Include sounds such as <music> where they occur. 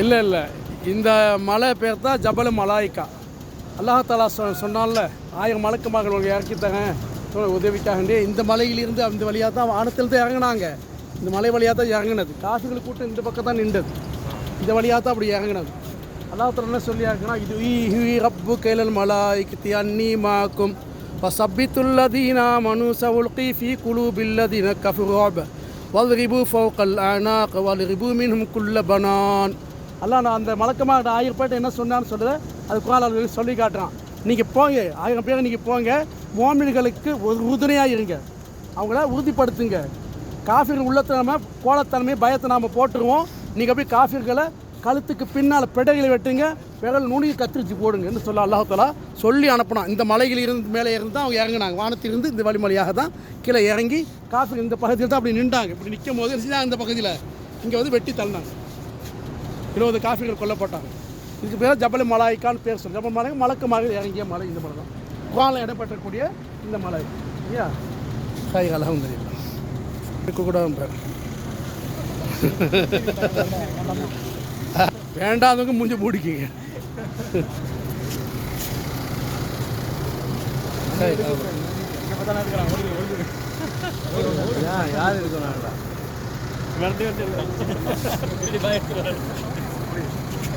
இல்லை இல்லை. இந்த மலை பேர் தான் ஜபல் மலாய்க்கா. அல்லாஹாலா சொ சொன்னால ஆயிரம் மலக்கு மகள் உங்களுக்கு இறக்கி தரேன் உதவிக்காகண்டே. இந்த மலையிலிருந்து அந்த வழியாக தான் வானத்தில் தான் இறங்கினாங்க. இந்த மலை வழியாக தான் இறங்கினது. காசுகளை கூட்டம் இந்த பக்கம் தான் நின்றது. இந்த வழியாக தான் அப்படி இறங்கினது. அல்லாஹால என்ன சொல்லி இறங்கினா இது ஈ ரப்பு கேலல் மலாய்க்கு அன்னி மாக்கும். பசப்பித்துள்ளதீனா மனுஷ உல்கி ஃபி குழு பில்லதீன கஃபுரோப வல்ரிபு ஃபோக்கல் அனாக் வல்ரிபு மின்ஹும் குல்ல பனான். எல்லாம் நான் அந்த மலக்கமாக ஆயிரம் பேர்கிட்ட என்ன சொன்னான்னு சொல்கிறத அது குரான் சொல்லி காட்டுறான். நீங்கள் போங்க ஆயிரம் பேர் நீங்கள் போங்க மோமின்களுக்கு உறுதுணையாக இருங்க. அவங்கள உறுதிப்படுத்துங்க. காஃபிர்கள் உள்ளத்தில் நம்ம கோலத்தன்மை பயத்தை நாம் போட்டுருவோம். நீங்கள் போய் காஃபிர்களை கழுத்துக்கு பின்னால் பிடகளை வெட்டுங்க பிறகு நுனியை கத்திரிச்சு போடுங்கன்னு சொல்ல அல்லாஹாலா சொல்லி அனுப்பினான். இந்த மலையில் இருந்து மேலே இருந்து தான் அவங்க இறங்கினாங்க. வானத்திலிருந்து இந்த வழிமலையாக தான் கீழே இறங்கி காஃபி இந்த பகுதியில் தான் அப்படி நின்றாங்க. இப்படி நிற்கும் போது இந்த பகுதியில் இங்கே வந்து வெட்டி தள்ளினாங்க. இருபது காஃபிகள் கொல்லப்பட்டாங்க. இதுக்கு பேர் ஜபல் மலாய்க்கான்னு பேர் சொல்லு. ஜபல் மலை மலக்கமாக இறங்கிய மலை இந்த மலை தான். குவானில் இடம்பெற்றக்கூடிய இந்த மலை. ஐயா கை அலகம் இருக்க கூட பேர். <laughs> வேண்டாதவங்க மூஞ்சி மூடிக்கிங்க. யார் இருக்கணும் preso.